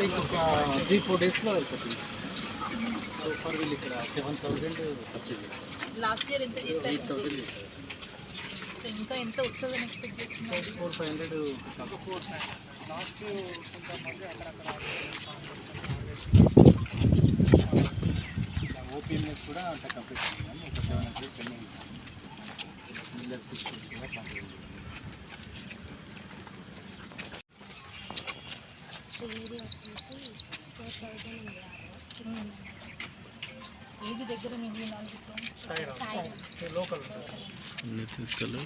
అంటే ఇంకొక three four డేస్లో అయిపోతుంది. సో ఫర్ వీళ్ళు ఇక్కడ సెవెన్ థౌజండ్ వచ్చింది లాస్ట్ ఇయర్ ఎంత ఎయిట్ థౌజండ్ సో ఇంకా ఎంత వస్తుందని ఎక్స్పెక్ట్ చేస్తున్నారు? ఫోర్ ఫైవ్ హండ్రెడ్ ఓపీఎంఎస్ కూడా అంత కంప్లీట్ అయింది ఒక seven hundred pending miller systems కూడా కంప్లీట్ అయింది ఏది దగ్గర మిగిలిన నాలుగు అన్ని తిక్కలు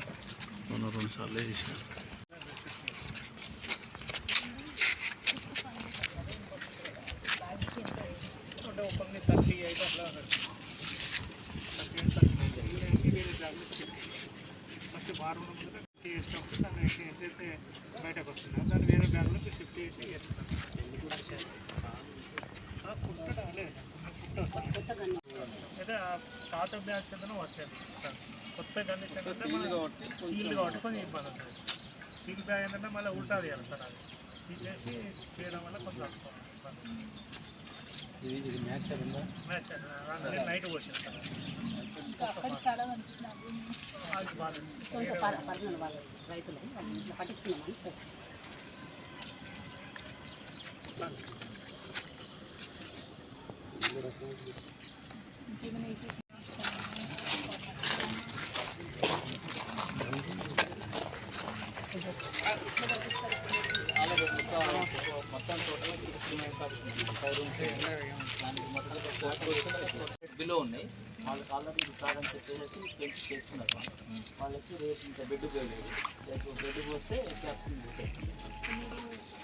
మనం రెండు సార్లు చేసిన ఫస్ట్ వారం ముందు చేసినప్పుడు దాన్ని ఎంతైతే బయటకు వస్తుందో దాన్ని వేరే బ్యాగ్లోకి షిఫ్ట్ చేసి వేస్తున్నాం అయితే ఆ పాత బ్యాగ్స్ ఏదైనా వస్తాయి సార్. కొత్త కండిషన్ సీల్ కాబట్టి కొంచెం ఇబ్బంది ఉంటుంది సీల్ బ్యాగ్ ఏంటంటే మళ్ళీ ఉల్టా చేయాలి సార్ అది. తీసేసి చేయడం వల్ల కొంచెం ఇబ్బంది. ఇది ఇది మ్యాచ్ మ్యాచ్ నైట్ పోసింది సార్. చాలా రైతులు. పట్టించుకున్నామని బిలో ఉన్నాయి. వాళ్ళకి ఆల్రెడీ కాదని చెప్పేసి పెంచి చేసుకున్నారు వాళ్ళకి రేపు ఇంకా బెడ్ పోయలేదు రేపు బెడ్ పోస్తే క్యాప్సిన్ మీరు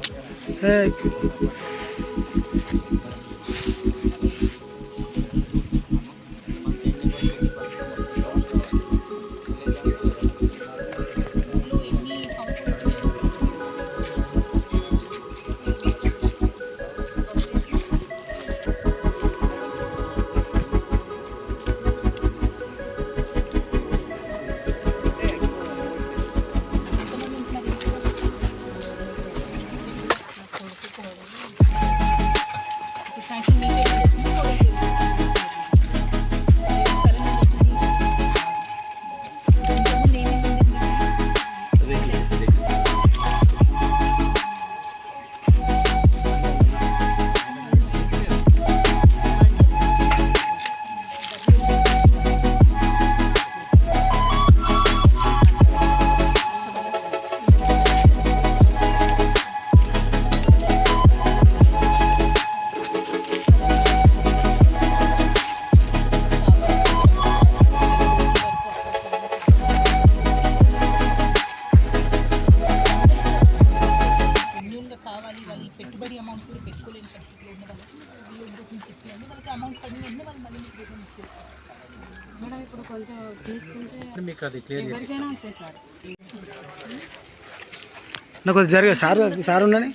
ఆల్రెడీ ఇప్పుడు శాంక్షన్ మీకు అది క్లియర్ నాకు కొంచెం జరిగే సార్ సార్ ఉండని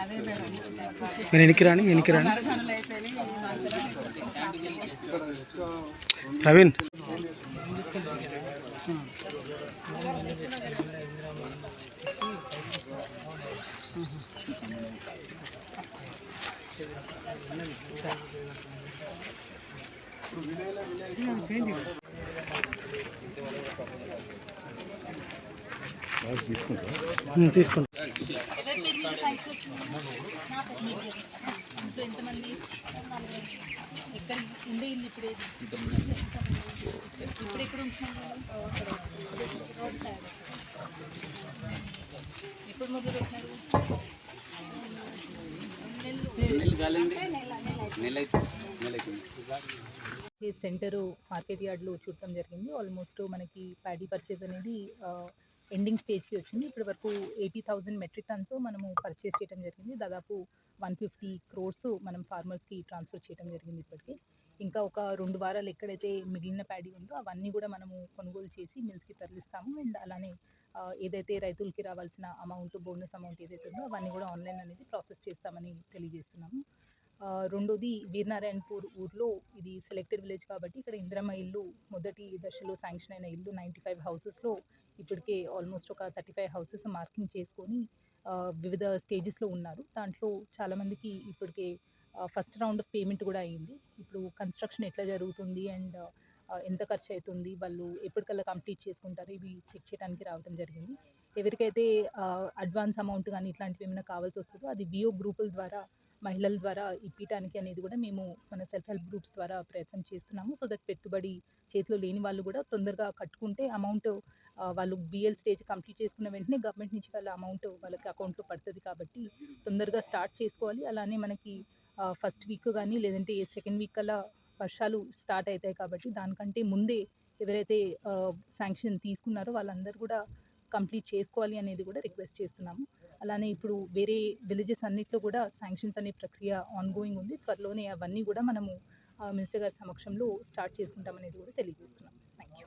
అదే మీరు వెనక్కి రాని వెనక్కి రాని ప్రవీణ్. తీసుకుంటా ఎంతమంది ఎక్కడ ఉండే ఇల్లు ఇప్పుడు ఏది ఇప్పుడు ఎక్కడ ఉంటున్నారు నెల నెల ఎప్పుడు మొదలు అయితే. ఈ సెంటరు మార్కెట్ యార్డ్లో చూడటం జరిగింది. ఆల్మోస్ట్ మనకి ప్యాడీ పర్చేజ్ అనేది ఎండింగ్ స్టేజ్కి వచ్చింది. ఇప్పటి వరకు ఎయిటీ థౌజండ్ మెట్రిక్ టన్స్ మనము పర్చేస్ చేయడం జరిగింది. దాదాపు వన్ ఫిఫ్టీ క్రోర్స్ మనం ఫార్మర్స్కి ట్రాన్స్ఫర్ చేయడం జరిగింది ఇప్పటికి. ఇంకా ఒక రెండు వారాలు ఎక్కడైతే మిగిలిన ప్యాడీ ఉందో అవన్నీ కూడా మనము కొనుగోలు చేసి మిల్స్కి తరలిస్తాము. అండ్ అలానే ఏదైతే రైతులకి రావాల్సిన అమౌంట్ బోనస్ అమౌంట్ ఏదైతే ఉందో అవన్నీ కూడా ఆన్లైన్ అనేది ప్రాసెస్ చేస్తామని తెలియజేస్తున్నాము. రెండోది వీరనారాయణపూర్ ఊర్లో ఇది సెలెక్టెడ్ విలేజ్ కాబట్టి ఇక్కడ ఇంద్రమ్మ ఇల్లు మొదటి దశలో శాంక్షన్ అయిన ఇల్లు నైంటీ ఫైవ్ హౌసెస్లో ఇప్పటికే ఆల్మోస్ట్ ఒక థర్టీ ఫైవ్ హౌసెస్ మార్కింగ్ చేసుకొని వివిధ స్టేజెస్లో ఉన్నారు. దాంట్లో చాలామందికి ఇప్పటికే ఫస్ట్ రౌండ్ ఆఫ్ పేమెంట్ కూడా అయింది. ఇప్పుడు కన్స్ట్రక్షన్ ఎట్లా జరుగుతుంది అండ్ ఎంత ఖర్చు అవుతుంది వాళ్ళు ఎప్పటికల్లా కంప్లీట్ చేసుకుంటారు ఇవి చెక్ చేయడానికి రావడం జరిగింది. ఎవరికైతే అడ్వాన్స్ అమౌంట్ కానీ ఇట్లాంటివి ఏమైనా కావాల్సి వస్తుందో అది విఓ గ్రూపుల ద్వారా మహిళల ద్వారా ఇప్పించడానికి అనేది కూడా మేము మన సెల్ఫ్ హెల్ప్ గ్రూప్స్ ద్వారా ప్రయత్నం చేస్తున్నాము. సో దట్ పెట్టుబడి చేతిలో లేని వాళ్ళు కూడా తొందరగా కట్టుకుంటే అమౌంట్ వాళ్ళు బిఎల్ స్టేజ్ కంప్లీట్ చేసుకున్న వెంటనే గవర్నమెంట్ నుంచి వాళ్ళ అమౌంట్ వాళ్ళకి అకౌంట్లో పడుతుంది కాబట్టి తొందరగా స్టార్ట్ చేసుకోవాలి. అలానే మనకి ఫస్ట్ వీక్ కానీ లేదంటే సెకండ్ వీక్ కల్లా వర్షాలు స్టార్ట్ అవుతాయి కాబట్టి దానికంటే ముందే ఎవరైతే శాంక్షన్ తీసుకున్నారో వాళ్ళందరూ కూడా కంప్లీట్ చేసుకోవాలి అనేది కూడా రిక్వెస్ట్ చేస్తున్నాము. అలానే ఇప్పుడు వేరే విలేజెస్ అన్నిట్లో కూడా శాంక్షన్స్ అనే ప్రక్రియ ఆన్గోయింగ్ ఉంది. త్వరలోనే అవన్నీ కూడా మనము మినిస్టర్ గారి సమక్షంలో స్టార్ట్ చేసుకుంటామనేది కూడా తెలియజేస్తున్నాం. థ్యాంక్ యూ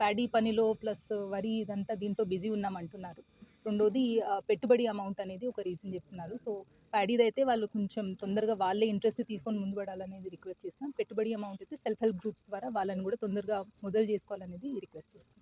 ప్యాడీ పనిలో ప్లస్ వరి ఇదంతా దీంట్లో బిజీ ఉన్నాం అంటున్నారు. రెండోది పెట్టుబడి అమౌంట్ అనేది ఒక రీజన్ చెప్తున్నారు. సో ప్యాడీది అయితే వాళ్ళు కొంచెం తొందరగా వాళ్ళే ఇంట్రెస్ట్ తీసుకొని ముందు పడాలనేది రిక్వెస్ట్ చేస్తాం పెట్టుబడి అమౌంట్ అయితే సెల్ఫ్ హెల్ప్ గ్రూప్స్ ద్వారా వాళ్ళని కూడా తొందరగా మొదలు చేసుకోవాలనేది రిక్వెస్ట్ చేస్తాం